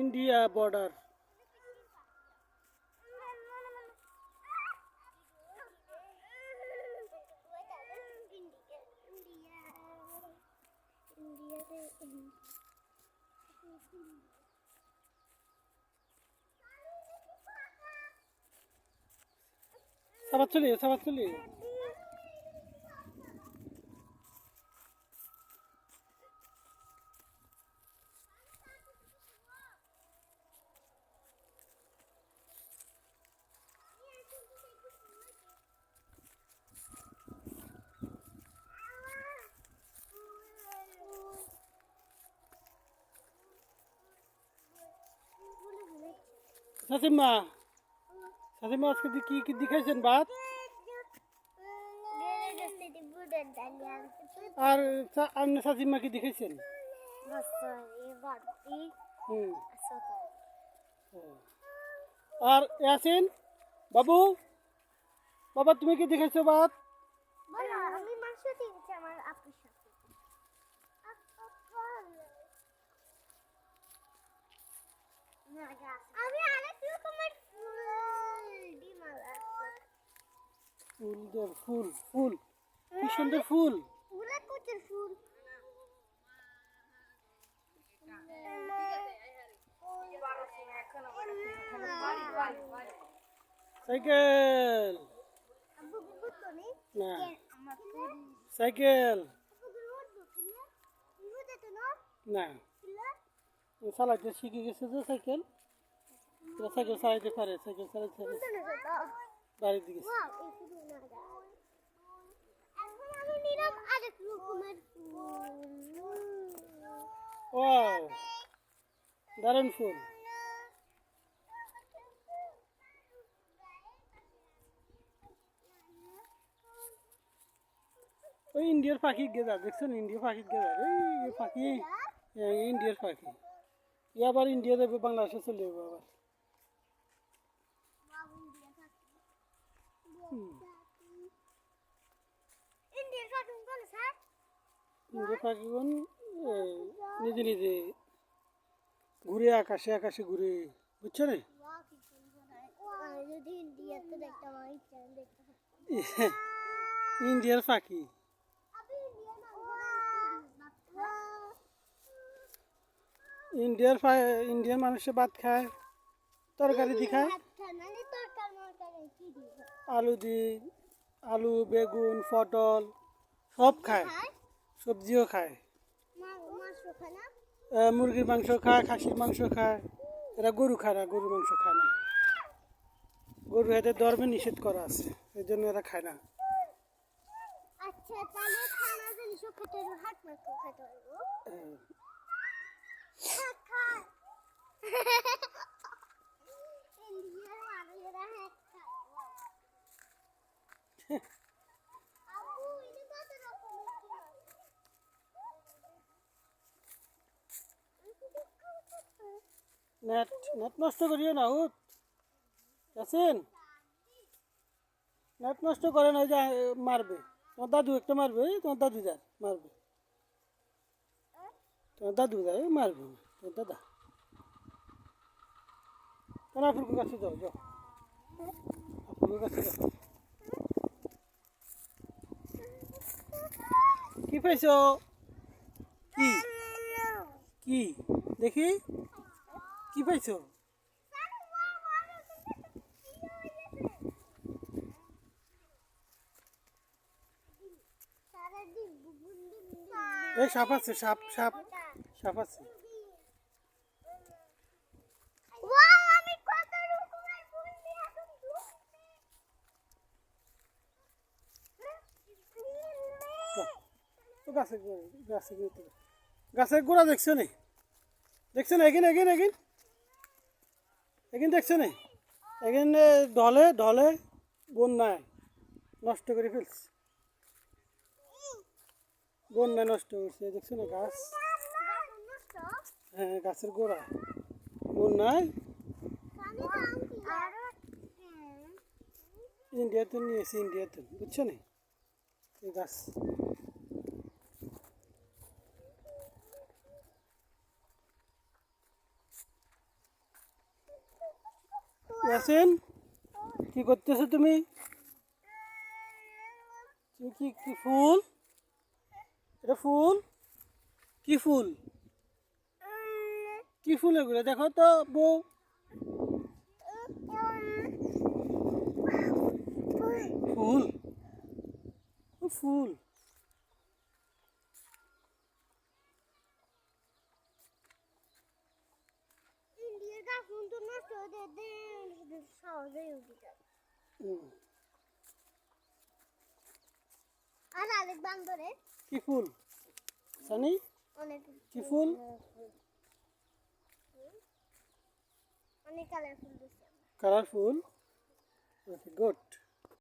India border. সাবাত চলি সাবাত চলি। শাসিমা শাসিমা আজকে দি- কি কি দেখাইছেন ভাত? আর সা- আপনি শাসিমা কি দেখাইছেন? হুম। ও। আর ইয়াসিন, বাবু, বাবা, তুমি কি দেখাইছো ভাত? আমি মাংস দিয়েছি আমার আপুর সাথে আমি আরেক রকমের ফুল ডিম ফুল দেব ফুল ফুল। কি সুন্দর ফুল। ফুল। সাইকেল। না। সাইকেল। না। চালাইতে শিখে গেছে যে সাইকেল। সাইকেল চালাইতে পারে সাইকেল চালাইতে পারে। বাড়ির দিকে। দারুণ ফুল। ওই ইন্ডিয়ার পাখি গেদা দেখছেন? ইন্ডিয়ার পাখি গেদা এই পাখি হ্যাঁ, ইন্ডিয়ার পাখি। আবার ইন্ডিয়া যাবে বাংলাদেশে চলে যাবে আবার। ইন্ডিয়ার ইন্ডিয়ার নিজে নিজে ঘুরে আকাশে আকাশে ঘুরে বুঝছ না? দেখতে ইন্ডিয়ার পাখি। আপনি ইন্ডিয়া না ইন্ডিয়ার মানুষে ভাত খায় তরকারি দি খায় আচ্ছা মানে তরকার মরকারি কি দিব আলু দি আলু বেগুন পটল সব খায়। সবজিও খায়। মুরগির মাংস খায় খাসির মাংস খায়। এরা গরু খায় না গরুর মাংস খায় না। গরু এদের ধর্মে নিষেধ করা আছে এই জন্য এরা খায় না। আচ্ছা তাহলে খানা জিনিসও খেতে হবে হাত মাংস খেতে হবে এ, হ্যাঁ, খায় ইন্ডিয়ার মানুষেরা হ্যাঁ খায় আবু এটা কত রকমের কি হয়? নেট নেট নষ্ট করিও না, হুত। আছেন নেট নষ্ট করে না যে মারবে। তোমার দাদু একটা মারবে তোমার দাদু যার মারবে। তোমার দাদু যায় মারবে তোমার দাদা। তোমার আপুর কাছে যাও যাও। আপুর কাছে যাও। কি পাইছো? কি? কি? দেখি। কি পাইছো? এই সাপ আছে, সাপ সাপ সাপ আছে। গাছের গোড়া গাছের গোড়া দেখছ নি? দেখছ না? এগিন এগিন এগিন। এগিন দেখছ নি? এগিন এ, ঢলে ঢলে বন্যায় নষ্ট করে ফেলছে। বন্যায় নষ্ট করছে দেখছ না গাছ? হ্যাঁ গাছের গোড়া। বন্যায় ইন্ডিয়াতে নিয়েছি ইন্ডিয়াতে বুঝছ নি? এই গাছ। ইয়াসিন, কি করতেছো তুমি? কি কি ফুল? এটা ফুল? কি ফুল? কি ফুল এগুলো? দেখো তো, বউ। ফুল? ফুল? ইন্ডিয়ার গা নষ্ট হয়ে দেয় সহজেই উঠে যায় আর আরেক বান্দরে কি ফুল? সানি? অনেক কি ফুল? অনেক কালারফুল কালারফুল? Okay good.